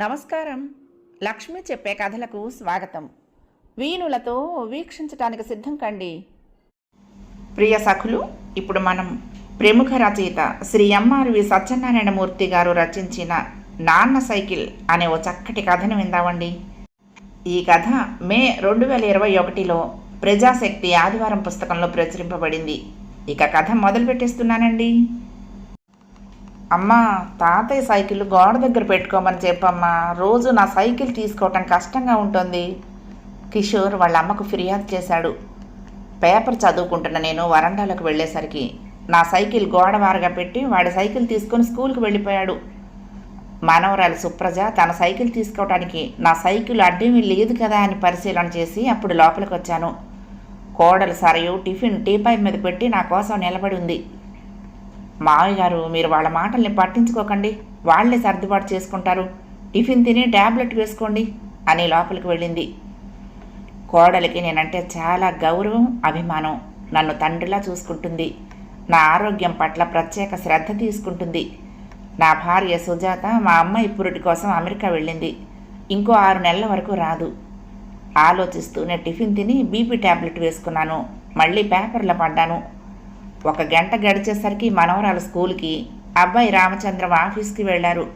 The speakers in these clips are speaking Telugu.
నమస్కారం. లక్ష్మి చెప్పే కథలకు స్వాగతం. వీణులతో వీక్షించటానికి సిద్ధం కండి. ప్రియ సఖులు ఇప్పుడు మనం ప్రముఖ రచయిత శ్రీ ఎంఆర్వి సత్యనారాయణమూర్తి గారు రచించిన నాన్న సైకిల్ అనే ఓ చక్కటి కథను విందామండి. ఈ కథ మే రెండు వేల ఇరవై ఒకటిలో ప్రజాశక్తి ఆదివారం పుస్తకంలో ప్రచురింపబడింది. ఇక కథ మొదలు పెట్టేస్తున్నానండి అమ్మా తాతయ్య సైకిల్ గోడ దగ్గర పెట్టుకోమని చెప్పమ్మా. రోజు నా సైకిల్ తీసుకోవటం కష్టంగా ఉంటుంది. కిషోర్ వాళ్ళ అమ్మకు ఫిర్యాదు చేశాడు. పేపర్ చదువుకుంటున్న నేను వరండాలోకి వెళ్ళేసరికి నా సైకిల్ గోడ వారగా పెట్టి వాడి సైకిల్ తీసుకొని స్కూల్కి వెళ్ళిపోయాడు. మనవరాలు సుప్రజ తన సైకిల్ తీసుకోవడానికి నా సైకిల్ అడ్డేమీ లేదు కదా అని పరిశీలన చేసి అప్పుడు లోపలికి వచ్చాను కోడలు సరయు టిఫిన్ టీపాయ్ మీద పెట్టి నా కోసం నిలబడి ఉంది. మావయ్య గారు మీరు వాళ్ళ మాటల్ని పట్టించుకోకండి. వాళ్ళే సర్దుబాటు చేసుకుంటారు. టిఫిన్ తిని ట్యాబ్లెట్ వేసుకోండి అని లోపలికి వెళ్ళింది. కోడలికి నేనంటే చాలా గౌరవం అభిమానం. నన్ను తండ్రిలా చూసుకుంటుంది. నా ఆరోగ్యం పట్ల ప్రత్యేక శ్రద్ధ తీసుకుంటుంది. నా భార్య సుజాత మా అమ్మాయి పురుటి కోసం అమెరికా వెళ్ళింది. ఇంకో ఆరు నెలల వరకు రాదు. ఆలోచిస్తూనే టిఫిన్ తిని బీపీ ట్యాబ్లెట్ వేసుకున్నాను. మళ్ళీ పేపర్లో పడ్డాను. ఒక గంట గడిచేసరికి మనవరాలు స్కూల్కి అబ్బాయి రామచంద్రం ఆఫీస్కి వెళ్ళారు.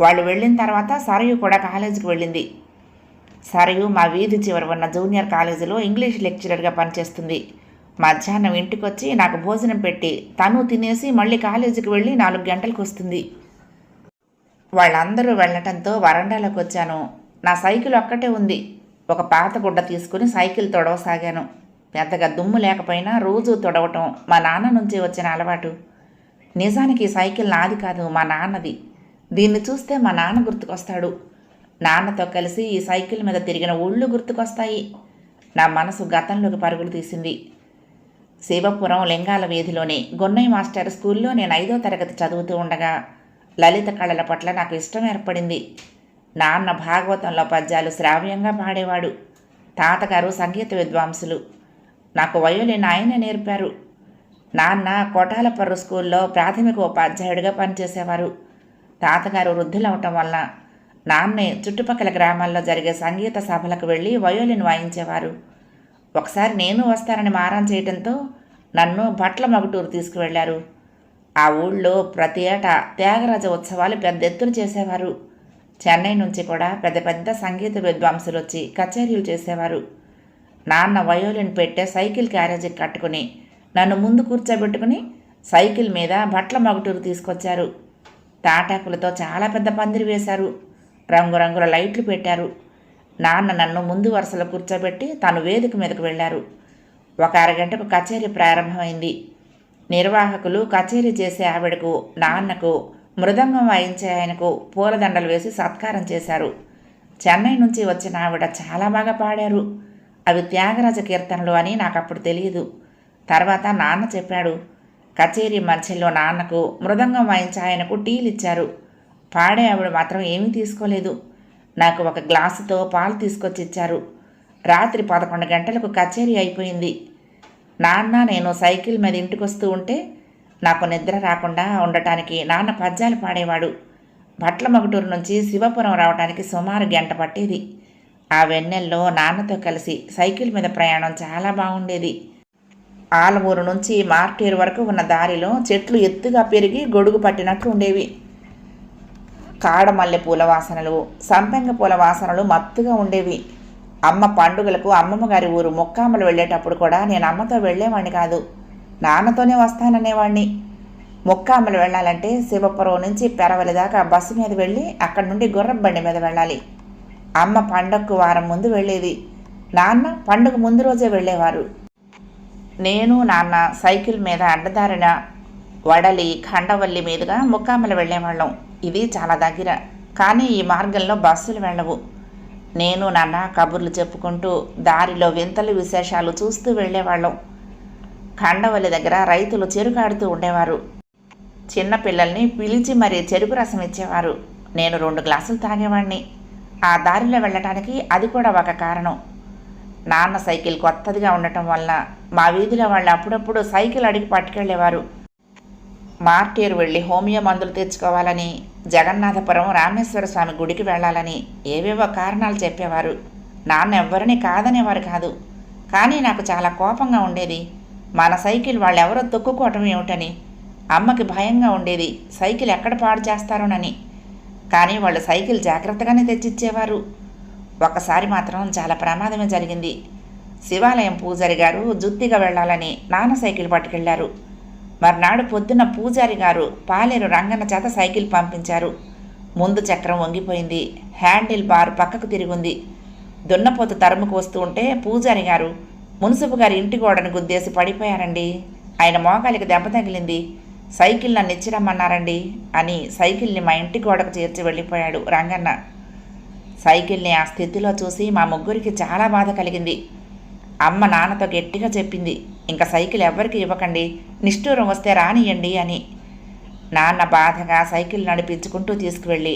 వాళ్ళు వెళ్ళిన తర్వాత సరయు కూడా కాలేజీకి వెళ్ళింది. సరయు మా వీధి చివర ఉన్న జూనియర్ కాలేజీలో ఇంగ్లీష్ లెక్చరర్గా పనిచేస్తుంది. మధ్యాహ్నం ఇంటికి వచ్చి నాకు భోజనం పెట్టి తను తినేసి మళ్ళీ కాలేజీకి వెళ్ళి నాలుగు గంటలకు వస్తుంది. వాళ్ళందరూ వెళ్ళటంతో వరండాలోకి వచ్చాను. నా సైకిల్ ఒక్కటే ఉంది. ఒక పాత గుడ్డ తీసుకుని సైకిల్ తొడవసాగాను. పెద్దగా దుమ్ము లేకపోయినా రోజు తొడవటం మా నాన్న నుంచి వచ్చిన అలవాటు. నిజానికి ఈ సైకిల్ నాది కాదు మా నాన్నది. దీన్ని చూస్తే మా నాన్న గుర్తుకొస్తాడు. నాన్నతో కలిసి ఈ సైకిల్ మీద తిరిగిన ఒళ్ళు గుర్తుకొస్తాయి. నా మనసు గతంలోకి పరుగులు తీసింది. శివపురం లింగాల వీధిలోని గొన్నయ్య మాస్టర్ స్కూల్లో నేను ఐదో తరగతి చదువుతూ ఉండగా లలిత కళల పట్ల నాకు ఇష్టం ఏర్పడింది. నాన్న భాగవతంలో పద్యాలు శ్రావ్యంగా పాడేవాడు. తాతగారు సంగీత విద్వాంసులు. నాకు వయోలిన్ ఆయన నేర్పారు. నాన్న కోటాలపర్రు స్కూల్లో ప్రాథమిక ఉపాధ్యాయుడిగా పనిచేసేవారు. తాతగారు వృద్ధులవటం వల్ల నాన్నే చుట్టుపక్కల గ్రామాల్లో జరిగే సంగీత సభలకు వెళ్ళి వయోలిన్ వాయించేవారు. ఒకసారి నేను వస్తానని మారం చేయడంతో నన్ను బట్ల మగుటూరు తీసుకువెళ్ళారు ఆ ఊళ్ళో ప్రతి ఏటా త్యాగరాజ ఉత్సవాలు పెద్ద ఎత్తున చేసేవారు. చెన్నై నుంచి కూడా పెద్ద పెద్ద సంగీత విద్వాంసులు వచ్చి కచేరీలు చేసేవారు. నాన్న వయోలిన్ పెట్టే సైకిల్ క్యారేజీకి కట్టుకుని నన్ను ముందు కూర్చోబెట్టుకుని సైకిల్ మీద బట్టల మగటూరు తీసుకొచ్చారు. తాటాకులతో చాలా పెద్ద పందిరి వేశారు. రంగురంగుల లైట్లు పెట్టారు. నాన్న నన్ను ముందు వరుసలో కూర్చోబెట్టి తను వేదిక మీదకు వెళ్ళారు. ఒక అరగంటకు కచేరీ ప్రారంభమైంది. నిర్వాహకులు కచేరీ చేసే ఆవిడకు నాన్నకు మృదంగం వాయించే ఆయనకు పూలదండలు వేసి సత్కారం చేశారు. చెన్నై నుంచి వచ్చిన ఆవిడ చాలా బాగా పాడారు. అవి త్యాగరాజ కీర్తనలు అని నాకు అప్పుడు తెలియదు తర్వాత నాన్న చెప్పాడు కచేరీ మధ్యలో నాన్నకు మృదంగం వాయించే ఆయనకు టీలు ఇచ్చారు. పాడే ఆవిడ మాత్రం ఏమీ తీసుకోలేదు. నాకు ఒక గ్లాసుతో పాలు తీసుకొచ్చి ఇచ్చారు. రాత్రి పదకొండు గంటలకు కచేరీ అయిపోయింది. నాన్న నేను సైకిల్ మీద ఇంటికి వస్తూ ఉంటే నాకు నిద్ర రాకుండా ఉండటానికి నాన్న పద్యాలు పాడేవాడు. భట్ల మగుటూరు నుంచి శివపురం రావడానికి సుమారు గంట పట్టేది. ఆ వెన్నెల్లో నాన్నతో కలిసి సైకిల్ మీద ప్రయాణం చాలా బాగుండేది. ఆలమూరు నుంచి మార్టేరు వరకు ఉన్న దారిలో చెట్లు ఎత్తుగా పెరిగి గొడుగు పట్టినట్లు ఉండేవి. కాడమల్లె పూల వాసనలు సంపెంగ పూల వాసనలు మత్తుగా ఉండేవి. అమ్మ పండుగలకు అమ్మమ్మ గారి ఊరు ముక్కామలు వెళ్ళేటప్పుడు కూడా నేను అమ్మతో వెళ్ళేవాడిని కాదు. నాన్నతోనే వస్తాననేవాడిని ముక్కామలు వెళ్ళాలంటే శివపురం నుంచి పెరవలి దాకా బస్సు మీద వెళ్ళి అక్కడి నుండి గుర్రం బండి మీద వెళ్ళాలి. అమ్మ పండగకు వారం ముందు వెళ్ళేది. నాన్న పండుగ ముందు రోజే వెళ్ళేవారు. నేను నాన్న సైకిల్ మీద అడ్డదారిన వడలి ఖండవల్లి మీదుగా ముక్కామల వెళ్ళేవాళ్ళం. ఇది చాలా దగ్గర. కానీ ఈ మార్గంలో బస్సులు వెళ్ళవు. నేను నాన్న కబుర్లు చెప్పుకుంటూ దారిలో వింతలు విశేషాలు చూస్తూ వెళ్ళేవాళ్ళం. ఖండవల్లి దగ్గర రైతులు చెరుకాడుతూ ఉండేవారు. చిన్నపిల్లల్ని పిలిచి మరీ చెరుకు రసం ఇచ్చేవారు. నేను రెండు గ్లాసులు తాగేవాడిని ఆ దారిలో వెళ్ళటానికి అది కూడా ఒక కారణం. నాన్న సైకిల్ కొత్తదిగా ఉండటం వల్ల మా వీధిలో వాళ్ళు అప్పుడప్పుడు సైకిల్ అడిగి పట్టుకెళ్ళేవారు. మార్టేరు వెళ్ళి హోమియో మందులు తెచ్చుకోవాలని జగన్నాథపురం రామేశ్వర స్వామి గుడికి వెళ్ళాలని ఏవేవో కారణాలు చెప్పేవారు. నాన్న ఎవ్వరిని కాదనేవారు కాదు. కానీ నాకు చాలా కోపంగా ఉండేది. మన సైకిల్ వాళ్ళెవరో తొక్కుకోవటం ఏమిటని. అమ్మకి భయంగా ఉండేది. సైకిల్ ఎక్కడ పాడు చేస్తారోనని. కానీ వాళ్ళు సైకిల్ జాగ్రత్తగానే తెచ్చిచ్చేవారు. ఒకసారి మాత్రం చాలా ప్రమాదమే జరిగింది. శివాలయం పూజారి గారు జుత్తిగా వెళ్ళాలని నాన్న సైకిల్ పట్టుకెళ్ళారు. మర్నాడు పొద్దున్న పూజారి గారు పాలేరు రంగన్న చేత సైకిల్ పంపించారు. ముందు చక్రం వంగిపోయింది. హ్యాండిల్ బార్ పక్కకు తిరిగింది. దున్నపోత తరుముకు వస్తూ ఉంటే పూజారి గారు మున్సిపు గారి ఇంటి గోడను గుద్దేసి పడిపోయారండి. ఆయన మోకాలికి దెబ్బ తగిలింది. సైకిల్ నన్ను ఇచ్చిరమ్మన్నారండి అని సైకిల్ని మా ఇంటి గోడకు చేర్చి వెళ్ళిపోయాడు రంగన్న. సైకిల్ని ఆ స్థితిలో చూసి మా ముగ్గురికి చాలా బాధ కలిగింది. అమ్మ నాన్నతో గట్టిగా చెప్పింది ఇంకా సైకిల్ ఎవ్వరికి ఇవ్వకండి నిష్ఠూరం వస్తే రానియండి అని. నాన్న బాధగా సైకిల్ నడిపించుకుంటూ తీసుకువెళ్ళి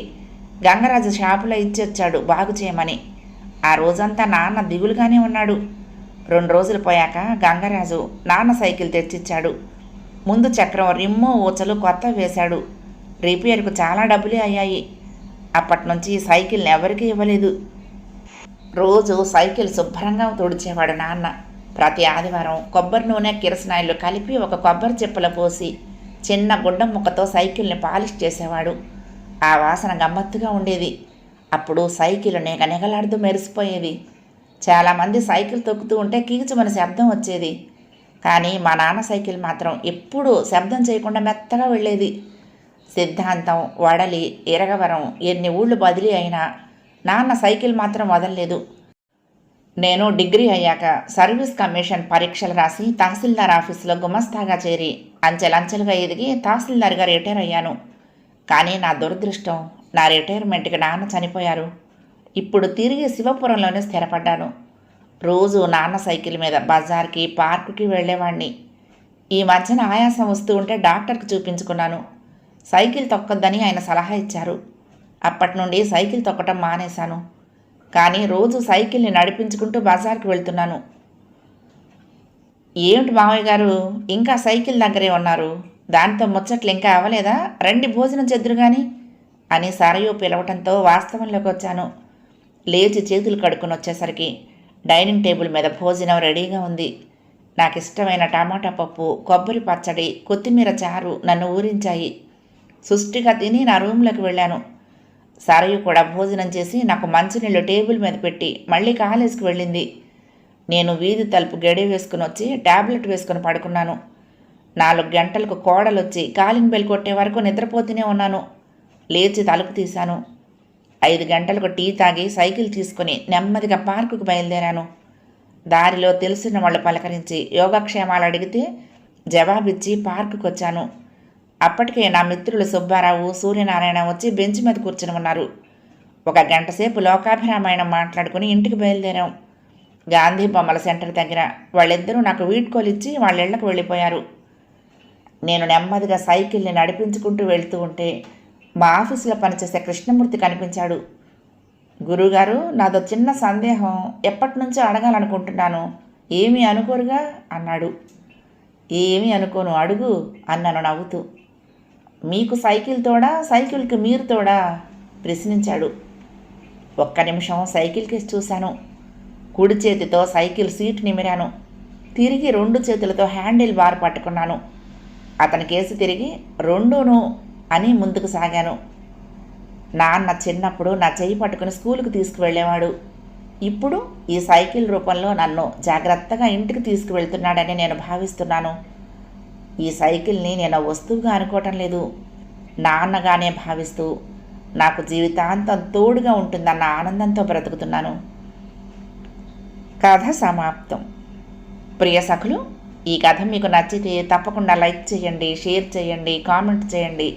గంగరాజు షాపులో ఇచ్చొచ్చాడు బాగు చేయమని. ఆ రోజంతా నాన్న దిగులుగానే ఉన్నాడు. రెండు రోజులు పోయాక గంగరాజు నాన్న సైకిల్ తెచ్చిచ్చాడు. ముందు చక్రం రిమ్ము ఊచలు కొత్త వేశాడు. రిపేర్కు చాలా డబ్బులే అయ్యాయి. అప్పటి నుంచి సైకిల్ని ఎవరికీ ఇవ్వలేదు. రోజు సైకిల్ శుభ్రంగా తుడిచేవాడు నాన్న. ప్రతి ఆదివారం కొబ్బరి నూనె కిరసనాయిలు కలిపి ఒక కొబ్బరి చెప్పుల పోసి చిన్న గుడ్డ ముక్కతో సైకిల్ని పాలిష్ చేసేవాడు. ఆ వాసన గమ్మత్తుగా ఉండేది. అప్పుడు సైకిల్ నెగ నెగలాడుతూ మెరిసిపోయేది. చాలామంది సైకిల్ తొక్కుతూ ఉంటే కీచుమని శబ్దం వచ్చేది. కానీ మా నాన్న సైకిల్ మాత్రం ఎప్పుడూ శబ్దం చేయకుండా మెత్తగా వెళ్ళేది. సిద్ధాంతం వడలి ఇరగవరం ఎన్ని ఊళ్ళు బదిలీ అయినా నాన్న సైకిల్ మాత్రం వదలలేదు. నేను డిగ్రీ అయ్యాక సర్వీస్ కమిషన్ పరీక్షలు రాసి తహసీల్దార్ ఆఫీసులో గుమస్తాగా చేరి అంచెలంచెలుగా ఎదిగి తహసీల్దార్గా రిటైర్ అయ్యాను. కానీ నా దురదృష్టం నా రిటైర్మెంట్కి నాన్న చనిపోయారు. ఇప్పుడు తిరిగి శివపురంలోనే స్థిరపడ్డాను. రోజు నాన్న సైకిల్ మీద బజార్కి పార్కుకి వెళ్ళేవాడిని ఈ మధ్యన ఆయాసం వస్తూ ఉంటే డాక్టర్కి చూపించుకున్నాను. సైకిల్ తొక్కొద్దని ఆయన సలహా ఇచ్చారు. అప్పటి నుండి సైకిల్ తొక్కటం మానేశాను. కానీ రోజు సైకిల్ని నడిపించుకుంటూ బజార్కి వెళ్తున్నాను. ఏమిటి మామయ్య గారు? ఇంకా సైకిల్ దగ్గరే ఉన్నారు. దాంతో ముచ్చట్లు ఇంకా అవ్వలేదా? రండి భోజనం చెద్దురు కానీ అని సరయు పిలవటంతో వాస్తవంలోకి వచ్చాను. లేచి చేతులు కడుక్కుని వచ్చేసరికి డైనింగ్ టేబుల్ మీద భోజనం రెడీగా ఉంది. నాకు ఇష్టమైన టమాటా పప్పు కొబ్బరి పచ్చడి కొత్తిమీర చారు నన్ను ఊరించాయి. సుష్టిగా తిని నా రూమ్లోకి వెళ్ళాను. సరయు కూడా భోజనం చేసి నాకు మంచినీళ్ళు టేబుల్ మీద పెట్టి మళ్ళీ కాలేజీకి వెళ్ళింది. నేను వీధి తలుపు గడి వేసుకుని వచ్చి ట్యాబ్లెట్ వేసుకుని పడుకున్నాను. నాలుగు గంటలకు కోడలొచ్చి కాలింగ్ బెల్ కొట్టే వరకు నిద్రపోతూనే ఉన్నాను. లేచి తలుపు తీశాను. ఐదు గంటలకు టీ తాగి సైకిల్ తీసుకుని నెమ్మదిగా పార్కుకు బయలుదేరాను. దారిలో తెలిసిన వాళ్ళు పలకరించి యోగక్షేమాలు అడిగితే జవాబిచ్చి పార్కుకు వచ్చాను అప్పటికే నా మిత్రులు సుబ్బారావు సూర్యనారాయణ వచ్చి బెంచ్ మీద కూర్చుని ఉన్నారు. ఒక గంట సేపు లోకాభిరామాయణం మాట్లాడుకుని ఇంటికి బయలుదేరాం. గాంధీ బొమ్మల సెంటర్ దగ్గర వాళ్ళిద్దరూ నాకు వీడ్కోలిచ్చి వాళ్ళ ఇళ్ళకు వెళ్ళిపోయారు. నేను నెమ్మదిగా సైకిల్ని నడిపించుకుంటూ వెళ్తూ ఉంటే మా ఆఫీసులో పనిచేసే కృష్ణమూర్తి కనిపించాడు. గురుగారు నాదో చిన్న సందేహం. ఎప్పటి నుంచో అడగాలనుకుంటున్నాను. ఏమీ అనుకోరుగా? అన్నాడు. ఏమీ అనుకోను అడుగు అన్నాను నవ్వుతూ. మీకు సైకిల్ తోడా? సైకిల్కి మీరు తోడా? ప్రశ్నించాడు. ఒక్క నిమిషం సైకిల్ చూశాను. కుడి చేతితో సైకిల్ సీట్ నిమిరాను. తిరిగి రెండు చేతులతో హ్యాండిల్ బార్ పట్టుకున్నాను. అతని కేసు తిరిగి రెండును అని ముందుకు సాగాను. నాన్న చిన్నప్పుడు నా చెయ్యి పట్టుకుని స్కూలుకు తీసుకువెళ్ళేవాడు. ఇప్పుడు ఈ సైకిల్ రూపంలో నన్ను జాగ్రత్తగా ఇంటికి తీసుకువెళ్తున్నాడని నేను భావిస్తున్నాను. ఈ సైకిల్ని నేను వస్తువుగా అనుకోవటం లేదు. నాన్నగానే భావిస్తూ నాకు జీవితాంతం తోడుగా ఉంటుందన్న ఆనందంతో బ్రతుకుతున్నాను. కథ సమాప్తం. ప్రియ సఖులు ఈ కథ మీకు నచ్చితే తప్పకుండా లైక్ చేయండి షేర్ చేయండి కామెంట్ చేయండి.